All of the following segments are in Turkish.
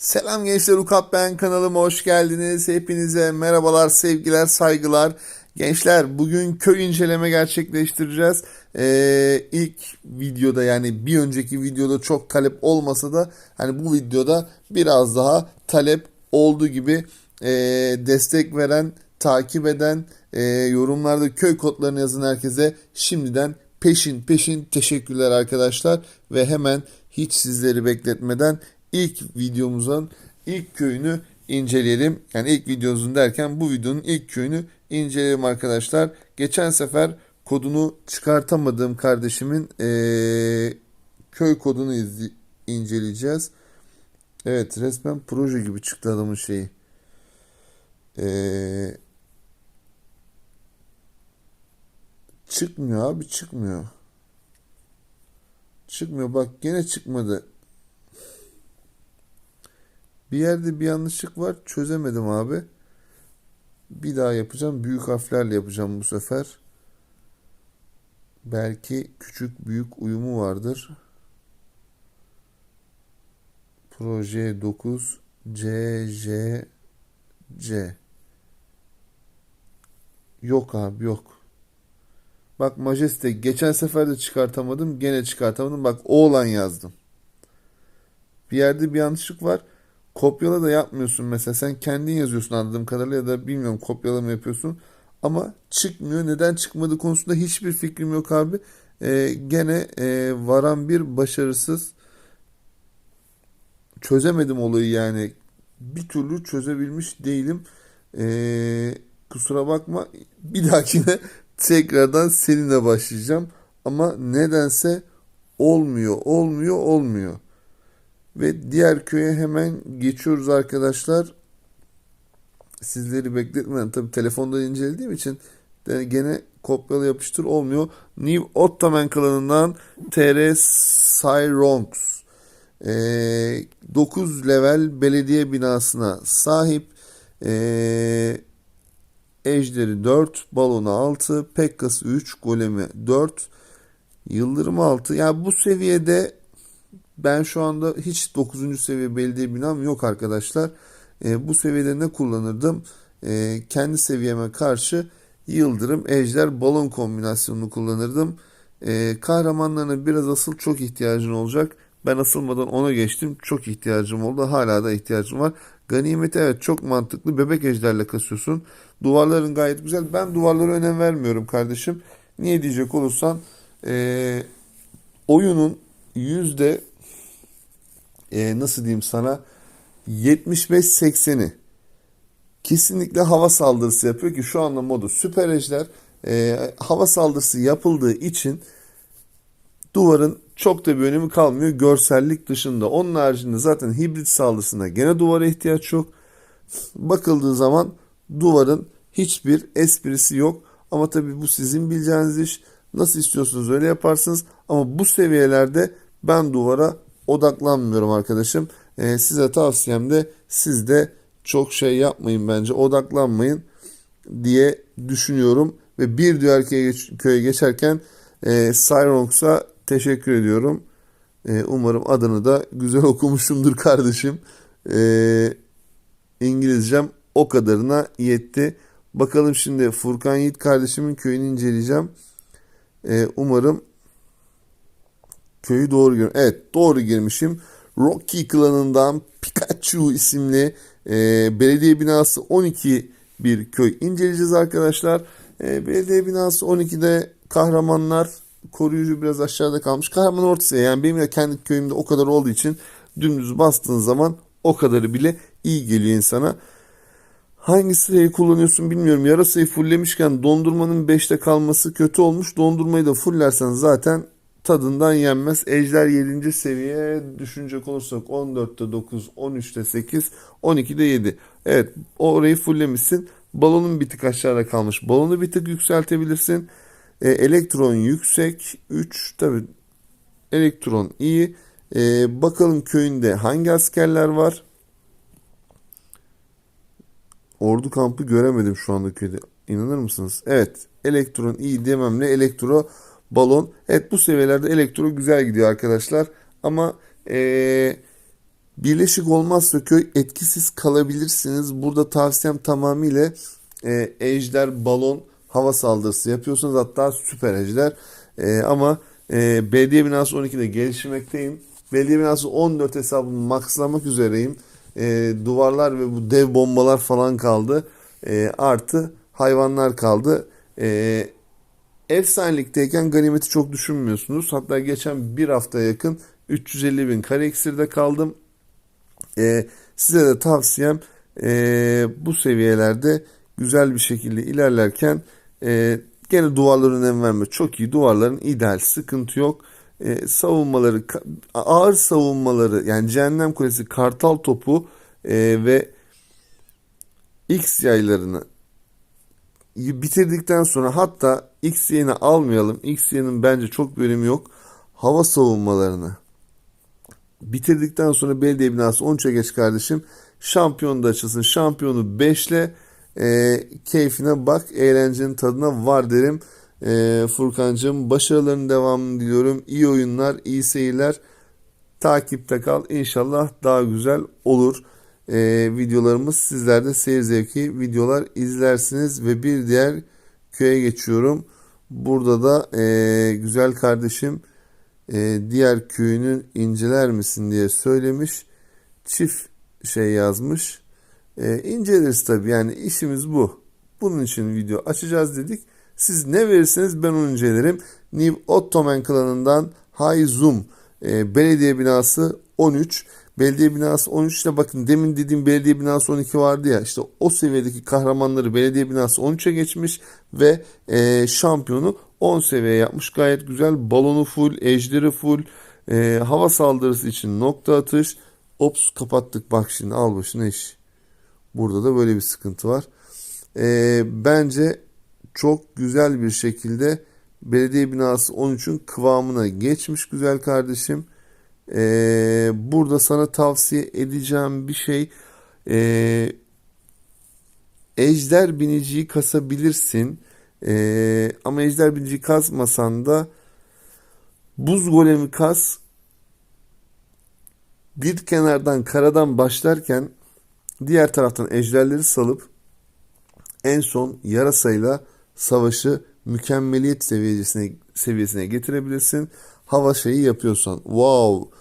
Selam gençler Ukap ben kanalıma hoş geldiniz. Hepinize merhabalar, sevgiler, saygılar. Gençler bugün köy inceleme gerçekleştireceğiz. Ee, ilk videoda yani bir önceki videoda çok talep olmasa da hani bu videoda biraz daha talep olduğu gibi ee, destek veren, takip eden, ee, yorumlarda köy kodlarını yazın herkese şimdiden peşin peşin teşekkürler arkadaşlar ve hemen hiç sizleri bekletmeden ilk videomuzun ilk köyünü inceleyelim. Yani ilk videomuzun derken bu videonun ilk köyünü inceleyelim arkadaşlar. Geçen sefer kodunu çıkartamadığım kardeşimin eee, köy kodunu inceleyeceğiz. Evet resmen proje gibi çıktı adamın şeyi. Eee, çıkmıyor abi çıkmıyor. Çıkmıyor bak gene çıkmadı. Bir yerde bir yanlışlık var. Çözemedim abi. Bir daha yapacağım. Büyük harflerle yapacağım bu sefer. Belki küçük büyük uyumu vardır. Proje 9 C J C Yok abi yok. Bak Majeste geçen sefer de çıkartamadım. Gene çıkartamadım. Bak oğlan yazdım. Bir yerde bir yanlışlık var. Kopyala da yapmıyorsun mesela. Sen kendin yazıyorsun anladığım kadarıyla ya da bilmiyorum kopyala mı yapıyorsun. Ama çıkmıyor. Neden çıkmadı konusunda hiçbir fikrim yok abi. Ee, gene e, varan bir başarısız. Çözemedim olayı yani. Bir türlü çözebilmiş değilim. Ee, kusura bakma. Bir dahakine tekrardan seninle başlayacağım. Ama nedense olmuyor, olmuyor, olmuyor. Ve diğer köye hemen geçiyoruz arkadaşlar. Sizleri bekletmeden tabii telefonda incelediğim için de gene kopyala yapıştır olmuyor. New Ottoman klanından TR Cyronx ee, 9 level belediye binasına sahip ee, Ejderi 4, Balonu 6, Pekkası 3, Golemi 4, Yıldırım 6. Yani bu seviyede ben şu anda hiç 9. seviye belediye binam yok arkadaşlar. E, bu seviyede ne kullanırdım? E, kendi seviyeme karşı Yıldırım, Ejder, Balon kombinasyonunu kullanırdım. E, kahramanlarına biraz asıl çok ihtiyacın olacak. Ben asılmadan ona geçtim. Çok ihtiyacım oldu. Hala da ihtiyacım var. Ganimeti evet çok mantıklı. Bebek ejderle kasıyorsun. Duvarların gayet güzel. Ben duvarlara önem vermiyorum kardeşim. Niye diyecek olursan e, oyunun yüzde e, nasıl diyeyim sana 75-80'i kesinlikle hava saldırısı yapıyor ki şu anda modu süper ejder e, hava saldırısı yapıldığı için duvarın çok da bir önemi kalmıyor görsellik dışında. Onun haricinde zaten hibrit saldırısında gene duvara ihtiyaç yok. Bakıldığı zaman duvarın hiçbir esprisi yok. Ama tabii bu sizin bileceğiniz iş. Nasıl istiyorsunuz öyle yaparsınız. Ama bu seviyelerde ben duvara odaklanmıyorum arkadaşım. Ee, size tavsiyem de siz de çok şey yapmayın bence odaklanmayın diye düşünüyorum. Ve bir diğer köye, geç- köye geçerken e, Cyronx'a teşekkür ediyorum. E, umarım adını da güzel okumuşumdur kardeşim. E, İngilizcem o kadarına yetti. Bakalım şimdi Furkan Yiğit kardeşimin köyünü inceleyeceğim. E, umarım köyü doğru gir. Evet doğru girmişim. Rocky klanından Pikachu isimli e, belediye binası 12 bir köy inceleyeceğiz arkadaşlar. E, belediye binası 12'de kahramanlar koruyucu biraz aşağıda kalmış. Kahraman ortası yani benim de kendi köyümde o kadar olduğu için dümdüz bastığın zaman o kadarı bile iyi geliyor insana. Hangi sırayı kullanıyorsun bilmiyorum. Yarasayı fulllemişken dondurmanın 5'te kalması kötü olmuş. Dondurmayı da fullersen zaten tadından yenmez. Ejder 7. seviye düşünecek olursak 14'te 9, 13'te 8, 12'de 7. Evet orayı fulllemişsin. Balonun bir tık aşağıda kalmış. Balonu bir tık yükseltebilirsin. E, elektron yüksek. 3 tabi elektron iyi. E, bakalım köyünde hangi askerler var? Ordu kampı göremedim şu anda köyde. İnanır mısınız? Evet. Elektron iyi dememle elektro balon. Evet bu seviyelerde elektro güzel gidiyor arkadaşlar. Ama ee, Birleşik olmazsa köy etkisiz kalabilirsiniz. Burada tavsiyem tamamıyla e, ejder, balon, hava saldırısı yapıyorsunuz. Hatta süper ejder. E, ama e, belediye binası 12'de gelişmekteyim. Belediye binası 14 hesabımı maxlamak üzereyim. E, duvarlar ve bu dev bombalar falan kaldı. E, artı hayvanlar kaldı. E, efsanelikteyken ganimeti çok düşünmüyorsunuz. Hatta geçen bir hafta yakın 350 bin kare iksirde kaldım. E, size de tavsiyem e, bu seviyelerde güzel bir şekilde ilerlerken e, gene duvarlara önem verme. Çok iyi duvarların ideal sıkıntı yok. E, savunmaları ağır savunmaları yani Cehennem Kulesi Kartal topu e, ve X yaylarını bitirdikten sonra hatta X almayalım. X bence çok önemi yok. Hava savunmalarını bitirdikten sonra belediye binası 13'e geç kardeşim. Şampiyon da açılsın. Şampiyonu 5 ile e, keyfine bak. Eğlencenin tadına var derim. E, Furkan'cığım başarıların devamını diliyorum. İyi oyunlar, iyi seyirler. Takipte kal. İnşallah daha güzel olur. E, videolarımız sizler de seyir zevki videolar izlersiniz ve bir diğer köye geçiyorum. Burada da e, güzel kardeşim e, diğer köyünün inceler misin diye söylemiş. Çift şey yazmış. E, inceleriz tabii yani işimiz bu. Bunun için video açacağız dedik. Siz ne verirseniz ben onu incelerim. New Ottoman klanından High Zoom e, belediye binası 13. Belediye binası 13 ile bakın demin dediğim belediye binası 12 vardı ya işte o seviyedeki kahramanları belediye binası 13'e geçmiş ve e, şampiyonu 10 seviye yapmış. Gayet güzel balonu full, ejderi full, e, hava saldırısı için nokta atış. Ops kapattık bak şimdi al başına iş. Burada da böyle bir sıkıntı var. E, bence çok güzel bir şekilde belediye binası 13'ün kıvamına geçmiş güzel kardeşim. Ee, burada sana tavsiye edeceğim bir şey ee, ejder biniciyi kasabilirsin. Ee, ama ejder biniciyi kasmasan da buz golemi kas bir kenardan karadan başlarken diğer taraftan ejderleri salıp en son yarasayla savaşı mükemmeliyet seviyesine seviyesine getirebilirsin. Hava şeyi yapıyorsan. Wow.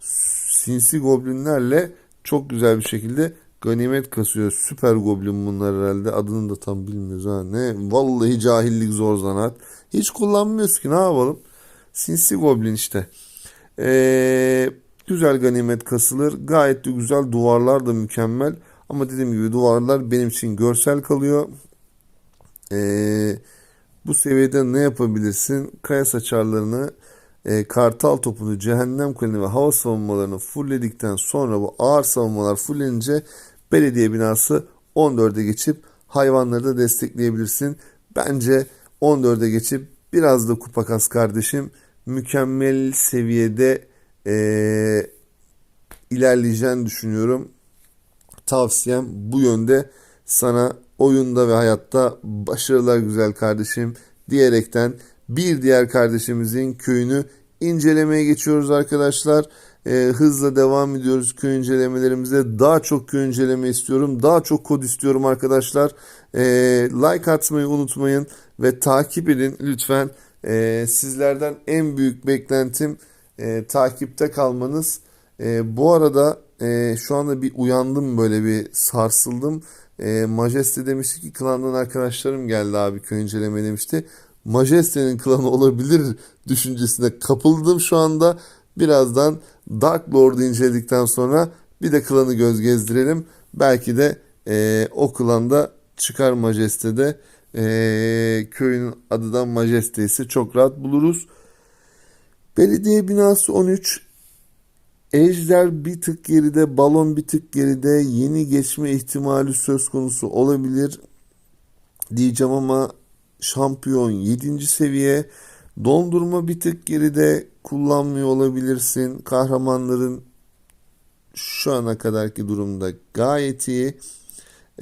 Sinsi goblinlerle çok güzel bir şekilde ganimet kasıyor. Süper goblin bunlar herhalde. Adını da tam bilmiyoruz ha. Ne? Vallahi cahillik zor zanaat. Hiç kullanmıyoruz ki ne yapalım? Sinsi goblin işte. Ee, güzel ganimet kasılır. Gayet de güzel. Duvarlar da mükemmel. Ama dediğim gibi duvarlar benim için görsel kalıyor. Eee bu seviyede ne yapabilirsin? Kaya saçarlarını, e, kartal topunu, cehennem kuleni ve hava savunmalarını fullledikten sonra bu ağır savunmalar fullenince belediye binası 14'e geçip hayvanları da destekleyebilirsin. Bence 14'e geçip biraz da kupa kas kardeşim. Mükemmel seviyede e, ilerleyeceğini düşünüyorum. Tavsiyem bu yönde sana oyunda ve hayatta başarılar güzel kardeşim diyerekten bir diğer kardeşimizin köyünü incelemeye geçiyoruz arkadaşlar. Ee, hızla devam ediyoruz köy incelemelerimize. Daha çok köy inceleme istiyorum. Daha çok kod istiyorum arkadaşlar. Ee, like atmayı unutmayın ve takip edin lütfen. Ee, sizlerden en büyük beklentim e, takipte kalmanız. E, bu arada e, şu anda bir uyandım böyle bir sarsıldım. E, Majeste demişti ki klandan arkadaşlarım geldi abi köy inceleme demişti. Majeste'nin klanı olabilir düşüncesine kapıldım şu anda. Birazdan Dark Lord'u inceledikten sonra bir de klanı göz gezdirelim. Belki de e, o klanda çıkar Majeste'de. E, köyün adı da Majeste ise çok rahat buluruz. Belediye binası 13 Ejder bir tık geride, balon bir tık geride, yeni geçme ihtimali söz konusu olabilir diyeceğim ama şampiyon 7. seviye, dondurma bir tık geride kullanmıyor olabilirsin. Kahramanların şu ana kadarki durumda gayet iyi.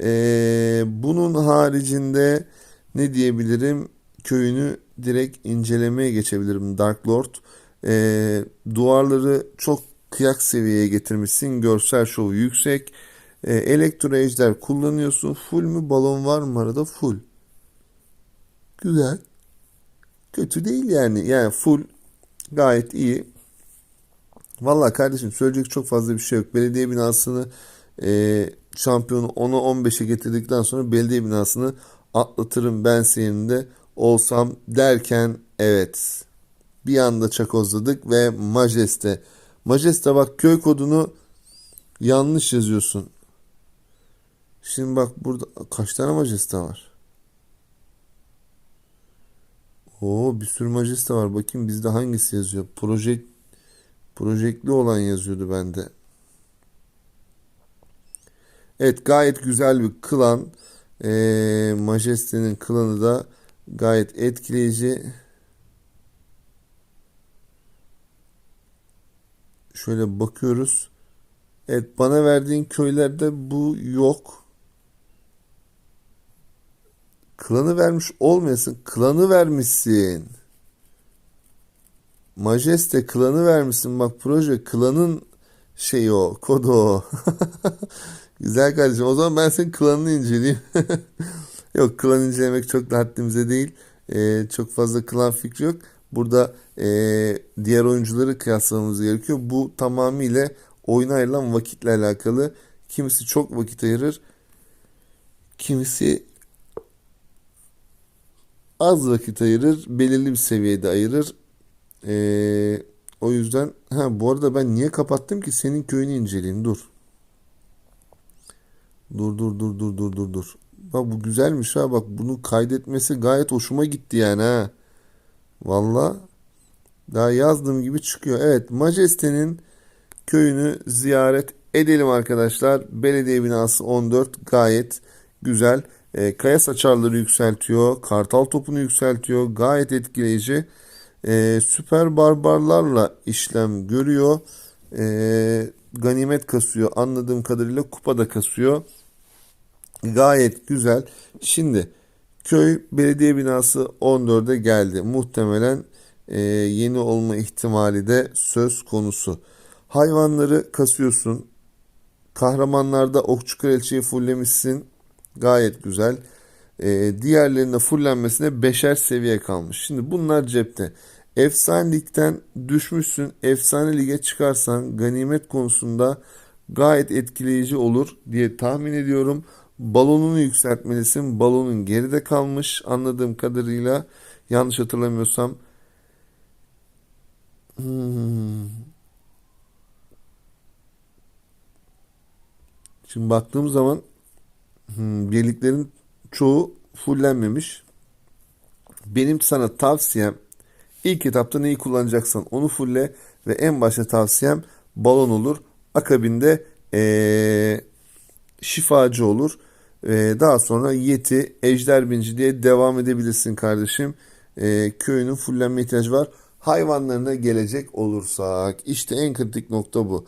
Ee, bunun haricinde ne diyebilirim? Köyünü direkt incelemeye geçebilirim Dark Lord. Ee, duvarları çok kıyak seviyeye getirmişsin. Görsel şovu yüksek. E, elektro ejder kullanıyorsun. Full mü balon var mı arada? Full. Güzel. Kötü değil yani. Yani full gayet iyi. Vallahi kardeşim söyleyecek çok fazla bir şey yok. Belediye binasını e, şampiyonu 10'a 15'e getirdikten sonra belediye binasını atlatırım ben senin de olsam derken evet bir anda çakozladık ve Majeste. Majeste bak köy kodunu yanlış yazıyorsun. Şimdi bak burada kaç tane Majeste var? Oo bir sürü Majeste var. Bakayım bizde hangisi yazıyor? Project Projektli olan yazıyordu bende. Evet gayet güzel bir klan. Ee, Majeste'nin klanı da gayet etkileyici. Şöyle bakıyoruz. Evet bana verdiğin köylerde bu yok. Klanı vermiş olmayasın. Klanı vermişsin. Majeste klanı vermişsin. Bak proje klanın şeyi o. Kodu o. Güzel kardeşim. O zaman ben senin klanını inceleyeyim. Yok klan incelemek çok da haddimize değil. Ee, çok fazla klan fikri yok. Burada e, diğer oyuncuları kıyaslamamız gerekiyor. Bu tamamıyla oyuna ayrılan vakitle alakalı. Kimisi çok vakit ayırır. Kimisi az vakit ayırır. Belirli bir seviyede ayırır. Ee, o yüzden ha bu arada ben niye kapattım ki senin köyünü inceleyeyim dur. Dur dur dur dur dur dur dur. Bak bu güzelmiş ha bak bunu kaydetmesi gayet hoşuma gitti yani ha. Valla daha yazdığım gibi çıkıyor. Evet Majeste'nin köyünü ziyaret edelim arkadaşlar. Belediye binası 14 gayet güzel. E, kaya saçarları yükseltiyor. Kartal topunu yükseltiyor. Gayet etkileyici. E, süper barbarlarla işlem görüyor. E, ganimet kasıyor. Anladığım kadarıyla kupa da kasıyor. Gayet güzel. Şimdi köy belediye binası 14'e geldi. Muhtemelen e, yeni olma ihtimali de söz konusu. Hayvanları kasıyorsun. Kahramanlarda okçu kraliçeyi fullemişsin. Gayet güzel. E, diğerlerinde fullenmesine beşer seviye kalmış. Şimdi bunlar cepte. Efsanelikten düşmüşsün. Efsane lige çıkarsan ganimet konusunda gayet etkileyici olur diye tahmin ediyorum. Balonunu yükseltmelisin. Balonun geride kalmış anladığım kadarıyla. Yanlış hatırlamıyorsam. Hmm. Şimdi baktığım zaman hmm, birliklerin çoğu fullenmemiş. Benim sana tavsiyem ilk etapta neyi kullanacaksan onu fulle ve en başta tavsiyem balon olur. Akabinde ee, şifacı olur. Ee, daha sonra yeti, ejder binci diye devam edebilirsin kardeşim. Ee, köyünün fullenme ihtiyacı var. Hayvanlarına gelecek olursak işte en kritik nokta bu.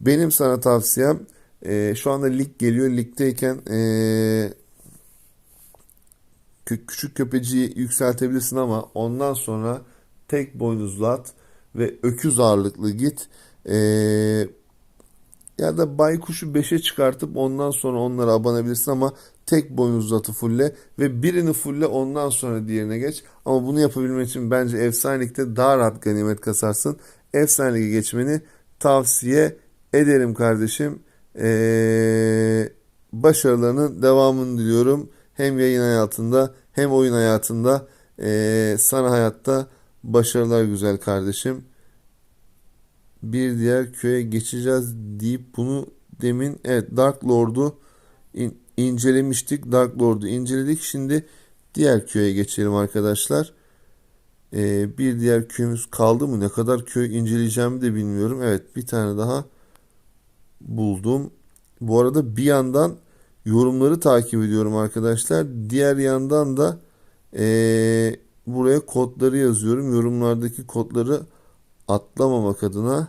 Benim sana tavsiyem e, şu anda lig geliyor. Ligdeyken e, kü- küçük köpeciyi yükseltebilirsin ama ondan sonra tek boynuzlu at ve öküz ağırlıklı git. E, ya da baykuşu 5'e çıkartıp ondan sonra onlara abanabilirsin ama tek boynuzlu atı fulle ve birini fulle ondan sonra diğerine geç. Ama bunu yapabilmek için bence efsanelikte daha rahat ganimet kasarsın. Efsane lige geçmeni tavsiye ederim kardeşim. Ee, başarılarının devamını diliyorum. Hem yayın hayatında hem oyun hayatında ee, sana hayatta başarılar güzel kardeşim. Bir diğer köye geçeceğiz deyip bunu demin evet Dark Lord'u in- incelemiştik. Dark Lord'u inceledik. Şimdi diğer köye geçelim arkadaşlar. Ee, bir diğer köyümüz kaldı mı? Ne kadar köy inceleyeceğimi de bilmiyorum. Evet bir tane daha buldum. Bu arada bir yandan yorumları takip ediyorum arkadaşlar. Diğer yandan da ee, buraya kodları yazıyorum. Yorumlardaki kodları atlamamak adına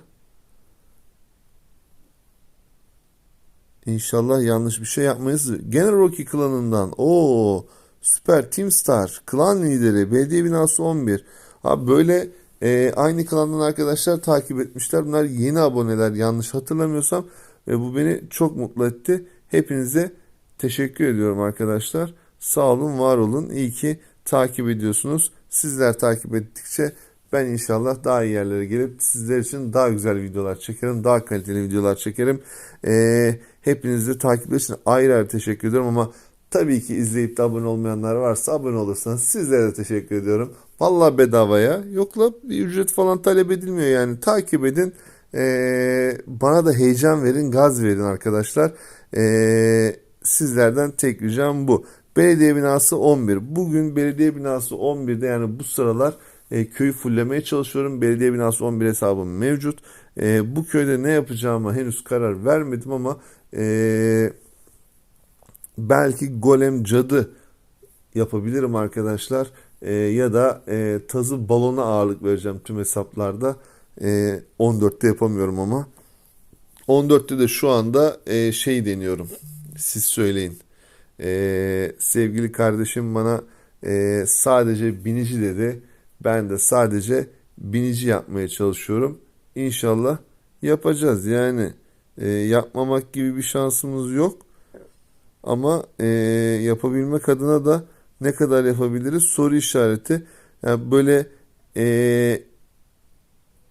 İnşallah yanlış bir şey yapmayız. Gene Rocky klanından. Oo, süper Team Star. Klan lideri. Belediye binası 11. Abi böyle Ee, aynı kanaldan arkadaşlar takip etmişler. Bunlar yeni aboneler yanlış hatırlamıyorsam ve bu beni çok mutlu etti. Hepinize teşekkür ediyorum arkadaşlar. Sağ olun, var olun. İyi ki takip ediyorsunuz. Sizler takip ettikçe ben inşallah daha iyi yerlere gelip sizler için daha güzel videolar çekerim. Daha kaliteli videolar çekerim. Ee, hepinize takipler için ayrı ayrı teşekkür ediyorum ama tabii ki izleyip de abone olmayanlar varsa abone olursanız sizlere de teşekkür ediyorum. Vallahi bedavaya. Yok la bir ücret falan talep edilmiyor yani. Takip edin. Ee, bana da heyecan verin, gaz verin arkadaşlar. Ee, sizlerden tek ricam bu. Belediye binası 11. Bugün belediye binası 11'de yani bu sıralar e, köyü fullemeye çalışıyorum. Belediye binası 11 hesabım mevcut. E, bu köyde ne yapacağıma henüz karar vermedim ama e, belki golem cadı yapabilirim arkadaşlar. E, ya da e, tazı balona ağırlık vereceğim tüm hesaplarda. E, 14'te yapamıyorum ama. 14'te de şu anda e, şey deniyorum. Siz söyleyin. E, sevgili kardeşim bana e, sadece binici dedi. Ben de sadece binici yapmaya çalışıyorum. İnşallah yapacağız. Yani e, yapmamak gibi bir şansımız yok. Ama e, yapabilmek adına da ne kadar yapabiliriz soru işareti. Yani böyle e,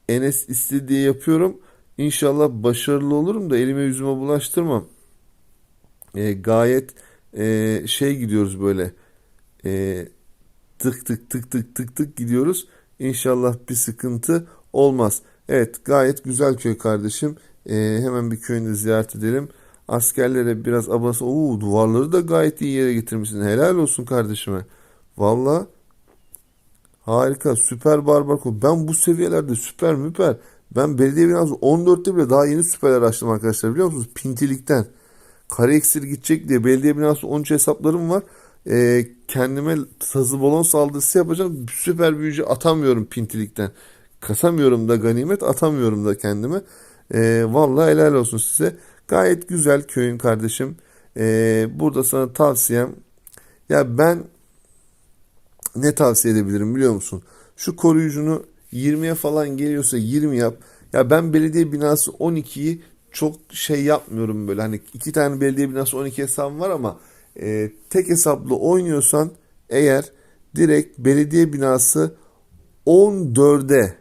Enes istediği yapıyorum. İnşallah başarılı olurum da elime yüzüme bulaştırmam. E, gayet e, şey gidiyoruz böyle. E, tık tık tık tık tık tık gidiyoruz. İnşallah bir sıkıntı olmaz. Evet gayet güzel köy kardeşim. E, hemen bir köyünü ziyaret edelim. Askerlere biraz abası. Oo duvarları da gayet iyi yere getirmişsin. Helal olsun kardeşime. Valla harika süper barbar kol. Ben bu seviyelerde süper müper. Ben belediye binası 14'te bile daha yeni süperler açtım arkadaşlar biliyor musunuz? Pintilikten. Kare eksir gidecek diye belediye binası 13 hesaplarım var. Ee, kendime tazı balon saldırısı yapacağım. Süper büyücü atamıyorum pintilikten. Kasamıyorum da ganimet atamıyorum da kendime. Ee, vallahi helal olsun size. Gayet güzel köyün kardeşim. Ee, burada sana tavsiyem ya ben ne tavsiye edebilirim biliyor musun? Şu koruyucunu 20'ye falan geliyorsa 20 yap. Ya ben belediye binası 12'yi çok şey yapmıyorum böyle. Hani iki tane belediye binası 12 hesabım var ama e, tek hesaplı oynuyorsan eğer direkt belediye binası 14'e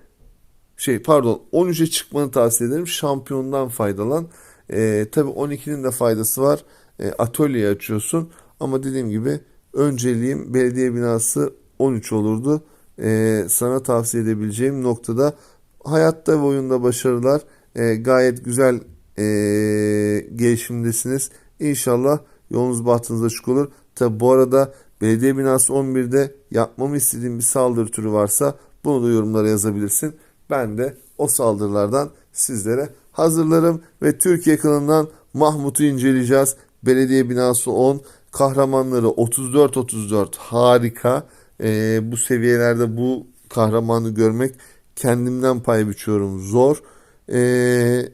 şey pardon 13'e çıkmanı tavsiye ederim. Şampiyondan faydalan. E, tabii 12'nin de faydası var. E, atölye açıyorsun. Ama dediğim gibi önceliğim belediye binası 13 olurdu. E, sana tavsiye edebileceğim noktada hayatta ve oyunda başarılar. E, gayet güzel e, gelişimdesiniz. İnşallah yolunuz bahtınız açık olur. Tabi bu arada belediye binası 11'de yapmamı istediğim bir saldırı türü varsa bunu da yorumlara yazabilirsin. Ben de o saldırılardan sizlere hazırlarım ve Türkiye kanalından Mahmut'u inceleyeceğiz. Belediye binası 10, kahramanları 34-34 harika. Ee, bu seviyelerde bu kahramanı görmek kendimden pay biçiyorum zor. Ee,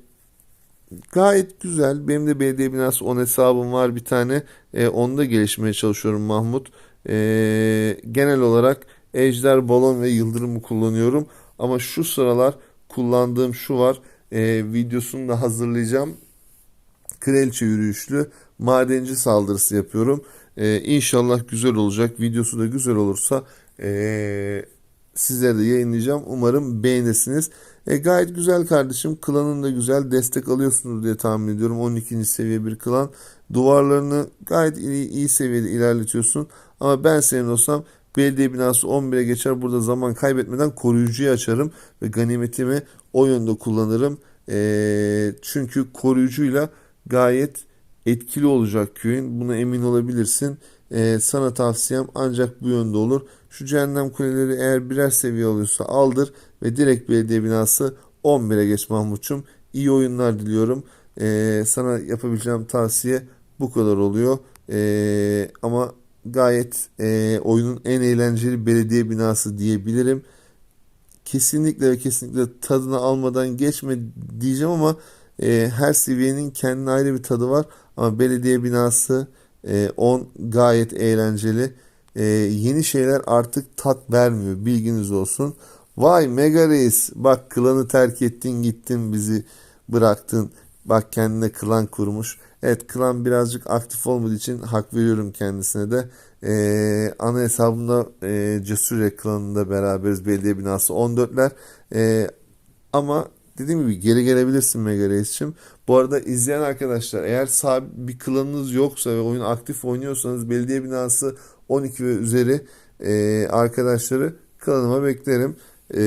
gayet güzel. Benim de belediye binası 10 hesabım var bir tane. Ee, onda gelişmeye çalışıyorum Mahmut. Ee, genel olarak Ejder, Balon ve Yıldırım'ı kullanıyorum. Ama şu sıralar kullandığım şu var. Ee, videosunu da hazırlayacağım. Kraliçe yürüyüşlü madenci saldırısı yapıyorum. Ee, inşallah güzel olacak. Videosu da güzel olursa ee, sizlere de yayınlayacağım. Umarım beğenirsiniz. E, gayet güzel kardeşim. Klanın da güzel. Destek alıyorsunuz diye tahmin ediyorum. 12. seviye bir klan. Duvarlarını gayet iyi, iyi seviyede ilerletiyorsun. Ama ben senin olsam belediye binası 11'e geçer. Burada zaman kaybetmeden koruyucuyu açarım. Ve ganimetimi o yönde kullanırım. E, çünkü koruyucuyla gayet etkili olacak köyün. Buna emin olabilirsin. Ee, sana tavsiyem ancak bu yönde olur. Şu cehennem kuleleri eğer birer seviye alıyorsa aldır ve direkt belediye binası 11'e geç Mahmutçum. İyi oyunlar diliyorum. Ee, sana yapabileceğim tavsiye bu kadar oluyor. Ee, ama gayet e, oyunun en eğlenceli belediye binası diyebilirim. Kesinlikle ve kesinlikle tadını almadan geçme diyeceğim ama e, her seviyenin kendine ayrı bir tadı var. Ama belediye binası 10 e, gayet eğlenceli. E, yeni şeyler artık tat vermiyor. Bilginiz olsun. Vay Mega Reis bak klanı terk ettin gittin bizi bıraktın. Bak kendine klan kurmuş. Evet klan birazcık aktif olmadığı için hak veriyorum kendisine de. Ee, ana hesabımda e, Cesure klanında beraberiz belediye binası 14'ler. Ee, ama dediğim gibi geri gelebilirsin Mega Reis'cim. Bu arada izleyen arkadaşlar eğer sabit bir klanınız yoksa ve oyun aktif oynuyorsanız belediye binası 12 ve üzeri e, arkadaşları klanıma beklerim. E,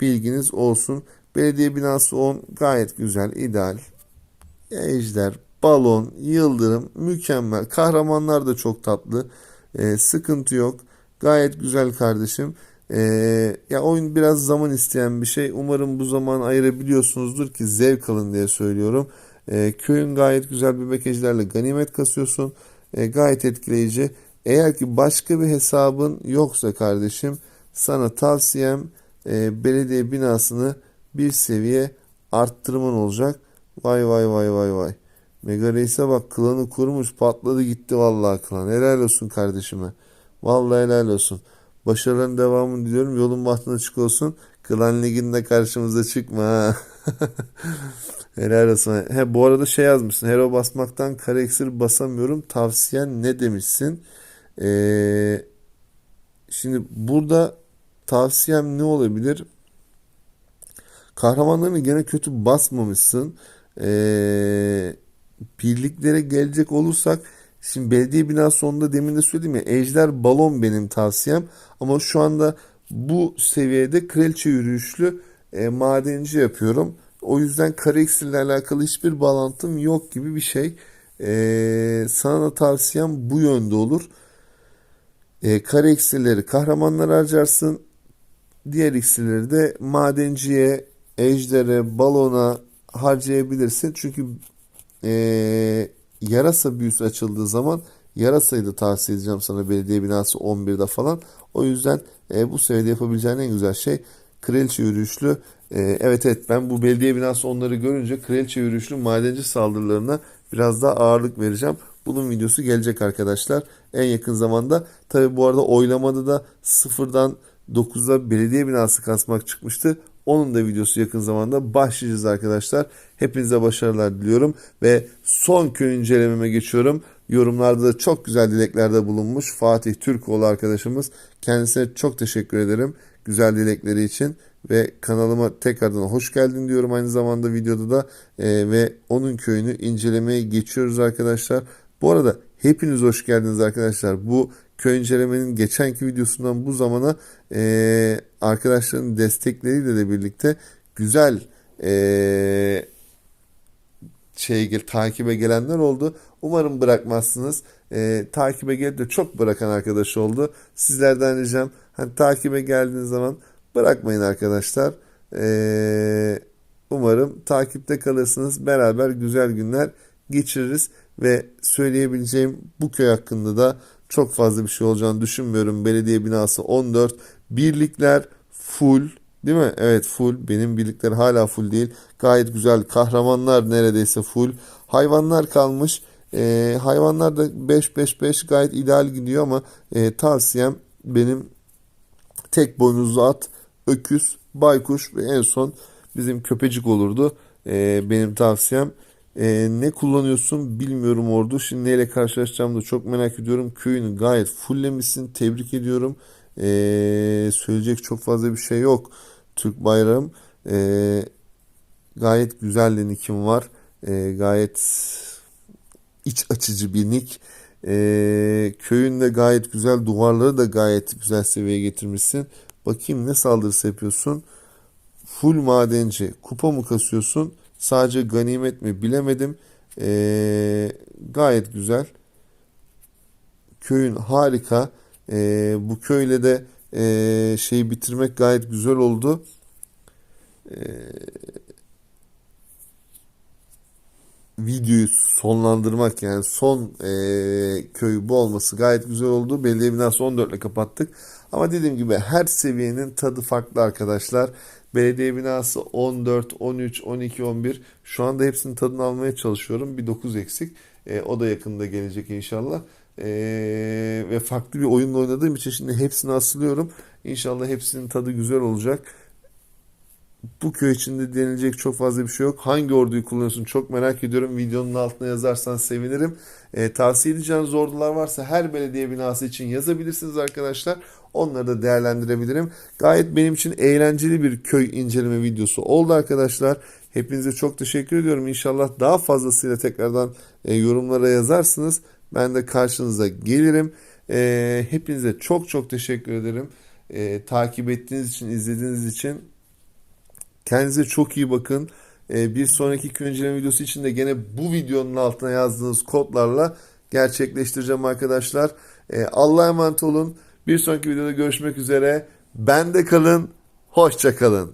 bilginiz olsun. Belediye binası 10 gayet güzel, ideal. Ejder, balon, yıldırım mükemmel. Kahramanlar da çok tatlı. E, sıkıntı yok. Gayet güzel kardeşim. E, ya oyun biraz zaman isteyen bir şey. Umarım bu zamanı ayırabiliyorsunuzdur ki zevk alın diye söylüyorum. E, köyün gayet güzel bebek ejderle ganimet kasıyorsun. E, gayet etkileyici. Eğer ki başka bir hesabın yoksa kardeşim sana tavsiyem e, belediye binasını bir seviye arttırman olacak. Vay vay vay vay vay. Mega Reis'e bak klanı kurmuş patladı gitti vallahi klan. Helal olsun kardeşime. Vallahi helal olsun. Başarıların devamını diliyorum. Yolun bahtın açık olsun. Klan liginde karşımıza çıkma ha. Helal olsun. He, bu arada şey yazmışsın. Hero basmaktan kare iksir basamıyorum. Tavsiyen ne demişsin? Ee, şimdi burada tavsiyem ne olabilir? Kahramanlarını gene kötü basmamışsın. Ee, birliklere gelecek olursak şimdi belediye binası sonunda demin de söyledim ya Ejder Balon benim tavsiyem ama şu anda bu seviyede kraliçe yürüyüşlü e, madenci yapıyorum. O yüzden kare iksirle alakalı hiçbir bağlantım yok gibi bir şey. Ee, sana da tavsiyem bu yönde olur. Ee, kare iksirleri kahramanlar harcarsın. Diğer iksirleri de madenciye, ejdere, balona harcayabilirsin. Çünkü ee, yarasa büyüsü açıldığı zaman yarasayı da tavsiye edeceğim sana belediye binası 11'de falan. O yüzden e, bu seviyede yapabileceğin en güzel şey kraliçe yürüyüşlü. E, evet evet ben bu belediye binası onları görünce kraliçe yürüyüşlü madenci saldırılarına biraz daha ağırlık vereceğim. Bunun videosu gelecek arkadaşlar en yakın zamanda. Tabi bu arada oylamada da sıfırdan 9'da belediye binası kasmak çıkmıştı. Onun da videosu yakın zamanda başlayacağız arkadaşlar. Hepinize başarılar diliyorum ve son köy incelememe geçiyorum. Yorumlarda da çok güzel dileklerde bulunmuş Fatih Türkoğlu arkadaşımız. Kendisine çok teşekkür ederim güzel dilekleri için ve kanalıma tekrardan hoş geldin diyorum aynı zamanda videoda da e, ve onun köyünü incelemeye geçiyoruz arkadaşlar. Bu arada hepiniz hoş geldiniz arkadaşlar. Bu köy incelemenin geçenki videosundan bu zamana e, arkadaşların destekleriyle de birlikte güzel e, şey takibe gelenler oldu. Umarım bırakmazsınız. E, takibe gelip de çok bırakan arkadaş oldu. Sizlerden ricam hani takibe geldiğiniz zaman bırakmayın arkadaşlar. E, umarım takipte kalırsınız. Beraber güzel günler geçiririz ve söyleyebileceğim bu köy hakkında da çok fazla bir şey olacağını düşünmüyorum. Belediye binası 14. Birlikler full değil mi? Evet full. Benim birlikler hala full değil. Gayet güzel. Kahramanlar neredeyse full. Hayvanlar kalmış. Ee, hayvanlar da 5-5-5 gayet ideal gidiyor ama e, tavsiyem benim tek boynuzlu at, öküz, baykuş ve en son bizim köpecik olurdu. Ee, benim tavsiyem. Ee, ne kullanıyorsun bilmiyorum ordu. Şimdi neyle karşılaşacağımı da çok merak ediyorum. Köyünü gayet fulllemişsin. Tebrik ediyorum. Ee, söyleyecek çok fazla bir şey yok. Türk bayrağım. Ee, gayet güzel de nickim var. Ee, gayet iç açıcı bir nick. Ee, köyün de gayet güzel. Duvarları da gayet güzel seviyeye getirmişsin. Bakayım ne saldırısı yapıyorsun. Full madenci. Kupa mı kasıyorsun? Sadece ganimet mi bilemedim. Ee, gayet güzel. Köyün harika. Ee, bu köyle de e, şeyi bitirmek gayet güzel oldu. Ee, videoyu sonlandırmak yani son e, köy bu olması gayet güzel oldu. Belediye binası 14 ile kapattık. Ama dediğim gibi her seviyenin tadı farklı arkadaşlar. Belediye binası 14, 13, 12, 11 şu anda hepsinin tadını almaya çalışıyorum. Bir 9 eksik. E, o da yakında gelecek inşallah. Ee, ve farklı bir oyunla oynadığım için şimdi hepsini asılıyorum. İnşallah hepsinin tadı güzel olacak. Bu köy içinde denilecek çok fazla bir şey yok. Hangi orduyu kullanıyorsun çok merak ediyorum. Videonun altına yazarsan sevinirim. Ee, tavsiye edeceğiniz ordular varsa her belediye binası için yazabilirsiniz arkadaşlar. Onları da değerlendirebilirim. Gayet benim için eğlenceli bir köy inceleme videosu oldu arkadaşlar. Hepinize çok teşekkür ediyorum. İnşallah daha fazlasıyla tekrardan e, yorumlara yazarsınız. Ben de karşınıza gelirim. E, hepinize çok çok teşekkür ederim. E, takip ettiğiniz için, izlediğiniz için. Kendinize çok iyi bakın. Bir sonraki köy inceleme videosu için de gene bu videonun altına yazdığınız kodlarla gerçekleştireceğim arkadaşlar. Allah'a emanet olun. Bir sonraki videoda görüşmek üzere. Bende kalın. Hoşça kalın.